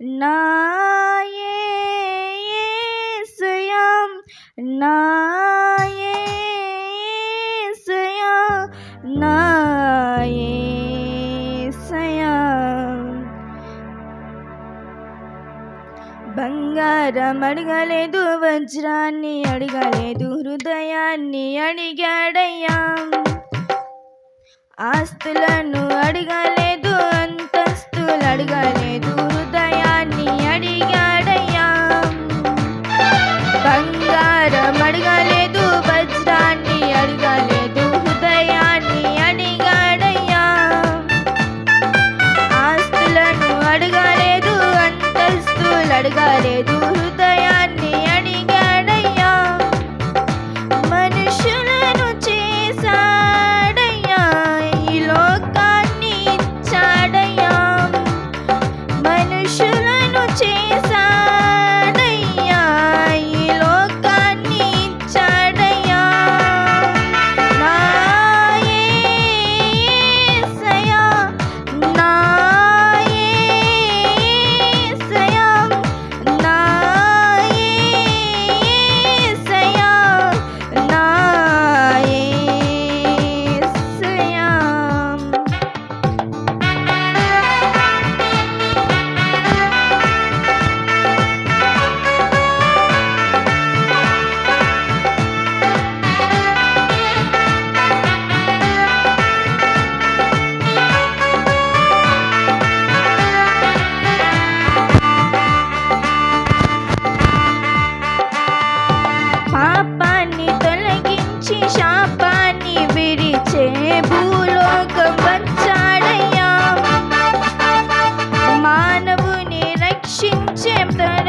నా యేసయ్యా నా బంగారం అడగలేదు వజ్రాన్ని అడగలేదు హృదయాన్ని అడిగాడయ్యా. ఆస్తులను అడగలేదు అంతస్తులు అడగలేదు அடியா నుంచే భూలోకం వచ్చాడయ్యా మానవుని రక్షించే తన